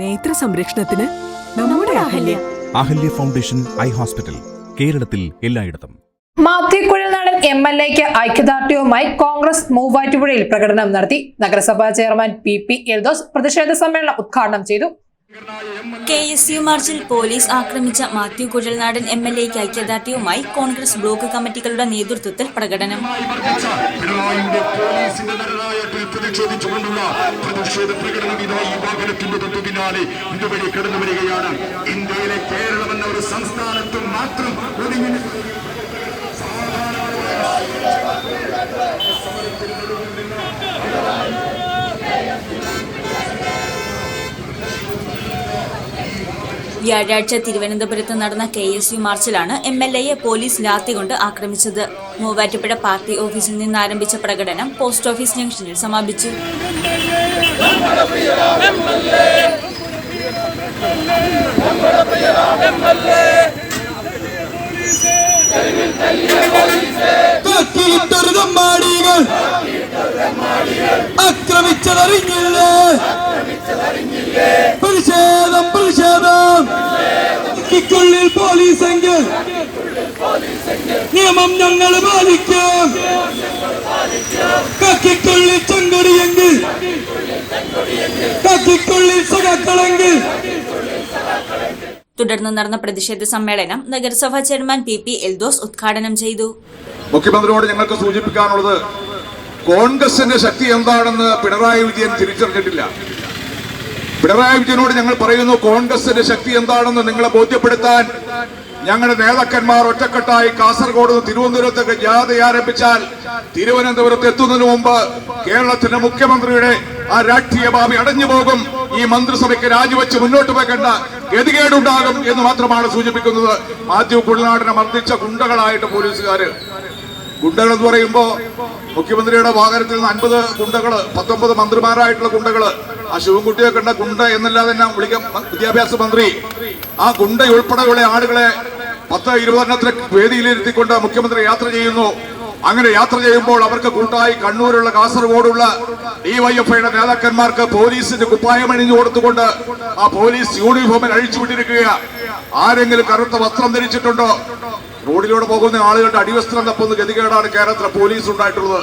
നേത്ര സംരക്ഷണത്തിന് നമ്മുടെ Ahalya. Ahalya. Foundation eye hospital കേരളത്തിൽ എല്ലായിടത്തും. മാത്തിക്കുഴൽ നടൻ എം എൽ എക്ക് ഐക്യദാർഢ്യവുമായി കോൺഗ്രസ് മൂവാറ്റുപുഴയിൽ പ്രകടനം നടത്തി. നഗരസഭാ ചെയർമാൻ പി പി എൽദോസ് പ്രതിഷേധ സമ്മേളനം ഉദ്ഘാടനം ചെയ്തു. കെ എസ് യു മാർച്ചിൽ പോലീസ് ആക്രമിച്ച മാത്യു കുഴൽനാടൻ എം എൽ എക്ക് ഐക്യദാർഢ്യവുമായി കോൺഗ്രസ് ബ്ലോക്ക് കമ്മിറ്റികളുടെ നേതൃത്വത്തിൽ പ്രകടനം. പ്രതിഷേധിച്ചുകൊണ്ടുള്ള പ്രതിഷേധ പ്രകടനം ഇതാ ഈ വാഹനത്തിന്റെ ഇതുവഴി കടന്നു വരികയാണ് ഇന്ത്യയിലെ കേരളം എന്ന ഒരു സംസ്ഥാനത്ത് വ്യാഴാഴ്ച തിരുവനന്തപുരത്ത് നടന്ന കെ എസ് യു മാർച്ചിലാണ് എം എൽ എയെ പോലീസ് ലാത്തികൊണ്ട് ആക്രമിച്ചത്. മൂവാറ്റുപുഴ പാർട്ടി ഓഫീസിൽ നിന്ന് ആരംഭിച്ച പ്രകടനം പോസ്റ്റ് ഓഫീസ് ജംഗ്ഷനിൽ സമാപിച്ചു. കക്കിക്കുള്ളിൽ പോലീസെങ്കിൽ നിയമം ഞങ്ങൾ പാലിക്കാം. കക്കിക്കുള്ളിൽ ചെങ്കൊടിയെങ്കിൽ കക്കിക്കുള്ളിൽ സഖാക്കളെങ്കിൽ തുടർന്ന് നടന്ന പ്രതിഷേധ സമ്മേളനം നഗരസഭാ ചെയർമാൻ പി പി എൽദോസ് ഉദ്ഘാടനം ചെയ്തു. മുഖ്യമന്ത്രിയോട് ഞങ്ങൾക്ക് സൂചിപ്പിക്കാനുള്ളത് കോൺഗ്രസിന്റെ ശക്തി എന്താണെന്ന് പിണറായി വിജയൻ തിരിച്ചറിഞ്ഞിട്ടില്ല. പിണറായി വിജയനോട് ഞങ്ങൾ പറയുന്നു കോൺഗ്രസിന്റെ ശക്തി എന്താണെന്ന് നിങ്ങളെ ബോധ്യപ്പെടുത്താൻ ഞങ്ങളുടെ നേതാക്കന്മാർ ഒറ്റക്കെട്ടായി കാസർഗോഡ് തിരുവനന്തപുരത്തേക്ക് ജാഥ ആരംഭിച്ചാൽ തിരുവനന്തപുരത്ത് എത്തുന്നതിന് മുമ്പ് കേരളത്തിന്റെ മുഖ്യമന്ത്രിയുടെ ആ രാഷ്ട്രീയ ഭാവി അടഞ്ഞു പോകും. ഈ മന്ത്രിസഭയ്ക്ക് രാജിവെച്ച് മുന്നോട്ട് പോകേണ്ട ഗതികേടുണ്ടാകും എന്ന് മാത്രമാണ് സൂചിപ്പിക്കുന്നത്. ആദ്യം കുഴനാടിനെ മർദ്ദിച്ച ഗുണ്ടകളായിട്ട് പോലീസുകാര് ഗുണ്ടകൾ എന്ന് പറയുമ്പോ മുഖ്യമന്ത്രിയുടെ വാഹനത്തിൽ നിന്ന് അൻപത് ഗുണ്ടകൾ പത്തൊമ്പത് മന്ത്രിമാരായിട്ടുള്ള ഗുണ്ടകൾ ആ ശിവൻകുട്ടിയെ കണ്ട ഗുണ്ട എന്നല്ലാതെ തന്നെ വിളിക്കാം. വിദ്യാഭ്യാസ മന്ത്രി ആ ഗുണ്ട ഉൾപ്പെടെയുള്ള ആളുകളെ പത്ത് ഇരുപതെണ്ണത്തിലെ വേദിയിലിരുത്തിക്കൊണ്ട് മുഖ്യമന്ത്രി യാത്ര ചെയ്യുന്നു. അങ്ങനെ യാത്ര ചെയ്യുമ്പോൾ അവർക്ക് കൂട്ടായി കണ്ണൂരുള്ള കാസർഗോഡുള്ള ഡിവൈഎഫ്ഐയുടെ നേതാക്കന്മാർക്ക് പോലീസിന്റെ കുപ്പായം അണിഞ്ഞു കൊടുത്തുകൊണ്ട് ആ പോലീസ് യൂണിഫോമിൽ അഴിച്ചുവിട്ടിരിക്കുക ആരെങ്കിലും കറുത്ത വസ്ത്രം ധരിച്ചിട്ടുണ്ടോ? റോഡിലൂടെ പോകുന്ന ആളുകളുടെ അടിവസ്ത്രം തപ്പുന്ന ഗതികേടാണ് കേരളത്തിലെ പോലീസ് ഉണ്ടായിട്ടുള്ളത്.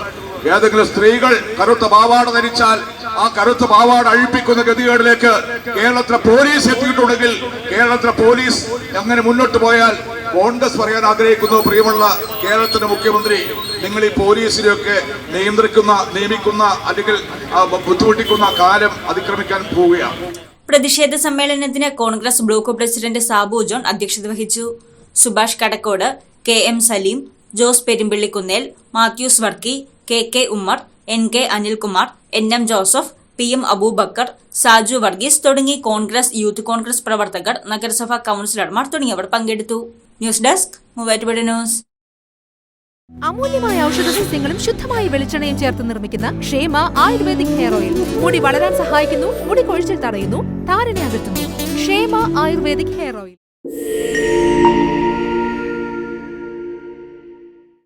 ഏതെങ്കിലും സ്ത്രീകൾ കറുത്ത പാവാട ധരിച്ചാൽ ആ കറുത്ത പാവാട അഴിപ്പിക്കുന്ന ഗതികേടിലേക്ക് കേരളത്തിലെ പോലീസ് എത്തിയിട്ടുണ്ടെങ്കിൽ കേരളത്തിലെ പോലീസ് അങ്ങനെ മുന്നോട്ട് പോയാൽ കോൺഗ്രസ് പറയാൻ ആഗ്രഹിക്കുന്നു. പ്രിയമുള്ള കേരളത്തിന്റെ മുഖ്യമന്ത്രി നിങ്ങൾ ഈ പോലീസിനെയൊക്കെ നിയന്ത്രിക്കുന്ന നിയമിക്കുന്ന അല്ലെങ്കിൽ ബുദ്ധിമുട്ടിക്കുന്ന കാലം അതിക്രമിക്കാൻ പോവുകയാണ്. പ്രതിഷേധ സമ്മേളനത്തിന് Congress block president Sabu John അധ്യക്ഷത വഹിച്ചു. Subhash Kadakkode K M Saleem Jose Perumpillikunnel Mathews Varkey K K Ummer N K Anilkumar N M Joseph P M Abubakar Saju Varghese തുടങ്ങി കോൺഗ്രസ് യൂത്ത് കോൺഗ്രസ് പ്രവർത്തകർ നഗരസഭാ കൌൺസിലർമാർ തുടങ്ങിയവർ പങ്കെടുത്തു. News desk Muvattupuzha news. അമൂല്യമായ ഔഷധ സസ്യങ്ങളും ശുദ്ധമായ വെളിച്ചെണ്ണയും ചേർത്ത് നിർമ്മിക്കുന്ന ക്ഷേമ ആയുർവേദിക് ഹെയർ ഓയിൽ. മുടി വളരാൻ സഹായിക്കുന്നു മുടി കൊഴിച്ചിൽ തടയുന്നു താരനെ അകറ്റുന്നു. Ayurvedic hair oil.